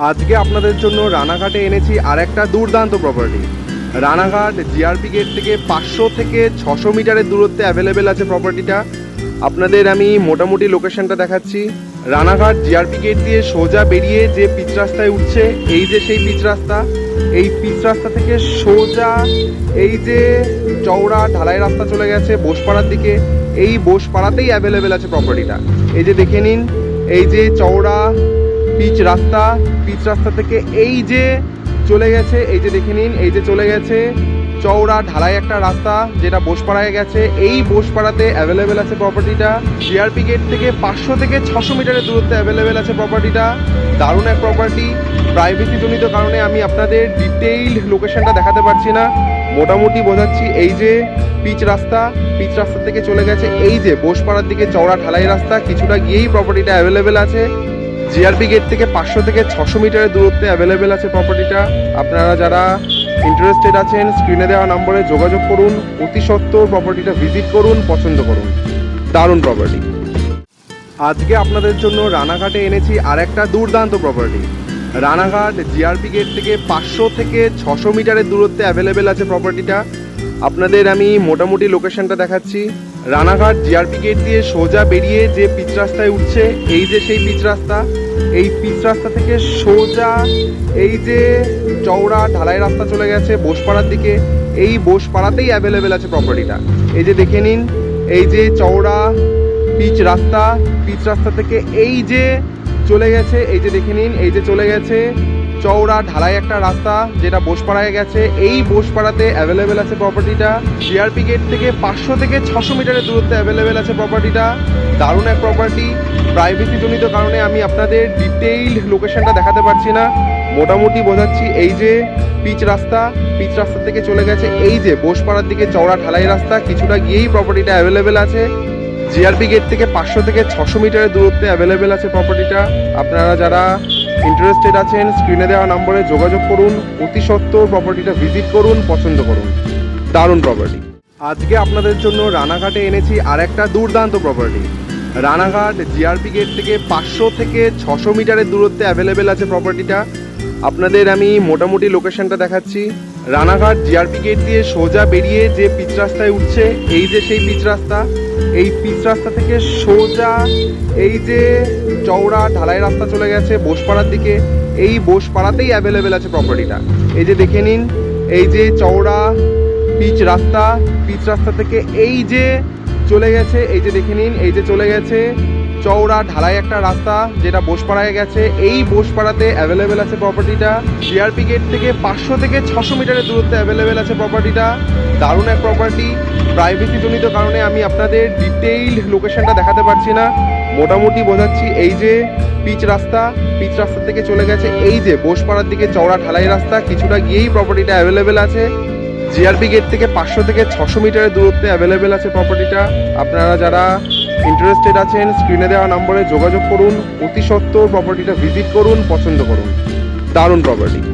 আজকে আপনাদের জন্য রানাঘাটে এনেছি আর একটা দুর্দান্ত প্রপার্টি রানাঘাট জিআরপি গেট থেকে পাঁচশো থেকে ছশো মিটারের দূরত্বে অ্যাভেলেবেল আছে প্রপার্টিটা আপনাদের আমি মোটামুটি লোকেশনটা দেখাচ্ছি। রানাঘাট জিআরপি গেট দিয়ে সোজা বেরিয়ে যে পিচ রাস্তায় উঠছে, এই যে সেই পিচ রাস্তা, এই পিচ রাস্তা থেকে সোজা এই যে চওড়া ঢালাই রাস্তা চলে গেছে বোসপাড়ার দিকে, এই বোসপাড়াতেই অ্যাভেলেবেল আছে প্রপার্টিটা এই যে দেখে নিন, এই যে চওড়া পিচ রাস্তা পিচ রাস্তা থেকে এই যে চলে গেছে, এই যে দেখে নিন, এই যে চলে গেছে চওড়া ঢালাই একটা রাস্তা যেটা বোসপাড়ায় গেছে। এই বোসপাড়াতে অ্যাভেলেবেল আছে প্রপার্টিটা জিআরপি গেট থেকে পাঁচশো থেকে ছশো মিটারের দূরত্বে অ্যাভেলেবেল আছে প্রপার্টিটা দারুণ এক প্রপার্টি প্রাইভেসি জনিত কারণে আমি আপনাদের ডিটেইল লোকেশনটা দেখাতে পারছি না। মোটামুটি বোঝাচ্ছি এই যে পিচ রাস্তা পিচ রাস্তা থেকে চলে গেছে এই যে বোসপাড়ার দিকে চওড়া ঢালাই রাস্তা। কিছুটা গিয়েই প্রপার্টিটা অ্যাভেলেবেল আছে। জিআরপি গেট থেকে পাঁচশো থেকে ছশো মিটারের দূরত্বে অ্যাভেলেবেল আছে প্রপার্টিটা আপনারা যারা ইন্টারেস্টেড আছেন স্ক্রিনে দেওয়া নম্বরে যোগাযোগ করুন, অতি সত্বর প্রপার্টিটা ভিজিট করুন, পছন্দ করুন। দারুণ প্রপার্টি আজকে আপনাদের জন্য রানাঘাটে এনেছি আর একটা দুর্দান্ত প্রপার্টি রানাঘাট জিআরপি গেট থেকে পাঁচশো থেকে ছশো মিটারের দূরত্বে অ্যাভেলেবেল আছে প্রপার্টিটা আপনাদের আমি মোটামুটি লোকেশনটা দেখাচ্ছি। রানাঘাট জিআরপি গেট দিয়ে সোজা বেরিয়ে যে পিচ রাস্তায় উঠছে, এই যে সেই পিচ রাস্তা এই পিচ রাস্তা থেকে সোজা এই যে চওড়া ঢালাই রাস্তা চলে গেছে বোসপাড়ার দিকে, এই বোসপাড়াতেই অ্যাভেলেবেল আছে প্রপার্টিটা এই যে দেখে নিন, এই যে চওড়া পিচ রাস্তা পিচ রাস্তা থেকে এই যে চলে গেছে, এই যে দেখে নিন, এই যে চলে গেছে চওড়া ঢালাই একটা রাস্তা যেটা বোসপাড়ায় গেছে। এই বোসপাড়াতে অ্যাভেলেবেল আছে প্রপার্টিটা জিআরপি গেট থেকে পাঁচশো থেকে ছশো মিটারের দূরত্বে অ্যাভেলেবেল আছে প্রপার্টিটা দারুণ এক প্রপার্টি প্রাইভেসি জনিত কারণে আমি আপনাদের ডিটেইল লোকেশনটা দেখাতে পারছি না। মোটামুটি বোঝাচ্ছি এই যে পিচ রাস্তা পিচ রাস্তা থেকে চলে গেছে। এই যে বোসপাড়ার দিকে চওড়া ঢালাই রাস্তা, কিছুটা গিয়েই প্রপার্টিটা অ্যাভেলেবেল আছে। জিআরপি গেট থেকে পাঁচশো থেকে ছশো মিটারের দূরত্বে অ্যাভেলেবেল আছে প্রপার্টিটা আপনারা যারা ইন্টারেস্টেড আছেন স্ক্রিনে দেওয়া নম্বরে যোগাযোগ করুন, অতি সত্ত্বর প্রপার্টিটা ভিজিট করুন, পছন্দ করুন। দারুণ প্রপার্টি আজকে আপনাদের জন্য রানাঘাটে এনেছি আর একটা দুর্দান্ত প্রপার্টি রানাঘাট জিআরপি গেট থেকে পাঁচশো থেকে ছশো মিটারের দূরত্বে অ্যাভেলেবেল আছে প্রপার্টিটা আপনাদের আমি মোটামুটি লোকেশনটা দেখাচ্ছি। রানাঘাট জিআরপি গেট দিয়ে সোজা বেরিয়ে যে পিচ রাস্তায় উঠছে, এই যে সেই পিচ রাস্তা, এই পিচ রাস্তা থেকে সোজা এই যে চওড়া ঢালাই রাস্তা চলে গেছে বোসপাড়ার দিকে, এই বোসপাড়াতেই অ্যাভেলেবেল আছে প্রপার্টিটা এই যে দেখে নিন, এই যে চওড়া পিচ রাস্তা পিচ রাস্তা থেকে এই যে চলে গেছে, এই যে দেখে নিন, এই যে চলে গেছে চওড়া ঢালাই একটা রাস্তা যেটা বোসপাড়ায় গেছে। এই বোসপাড়াতে অ্যাভেলেবেল আছে প্রপার্টিটা জিআরপি গেট থেকে পাঁচশো থেকে ছশো মিটারের দূরত্বে অ্যাভেলেবেল আছে প্রপার্টিটা দারুণ এক প্রপার্টি প্রাইভেসি জনিত কারণে আমি আপনাদের ডিটেইল লোকেশনটা দেখাতে পারছি না। মোটামুটি বোঝাচ্ছি এই যে পিচ রাস্তা পিচ রাস্তা থেকে চলে গেছে। এই যে বোসপাড়ার দিকে চওড়া ঢালাই রাস্তা, কিছুটা গিয়েই প্রপার্টিটা অ্যাভেলেবেল আছে। জিআরপি গেট থেকে পাঁচশো থেকে ছশো মিটারের দূরত্বে অ্যাভেলেবেল আছে প্রপার্টিটা আপনারা যারা ইন্টারেস্টেড আছেন স্ক্রিনে দেওয়া নম্বরে যোগাযোগ করুন, অতি সত্বর প্রপার্টিটা ভিজিট করুন, পছন্দ করুন। দারুণ প্রপার্টি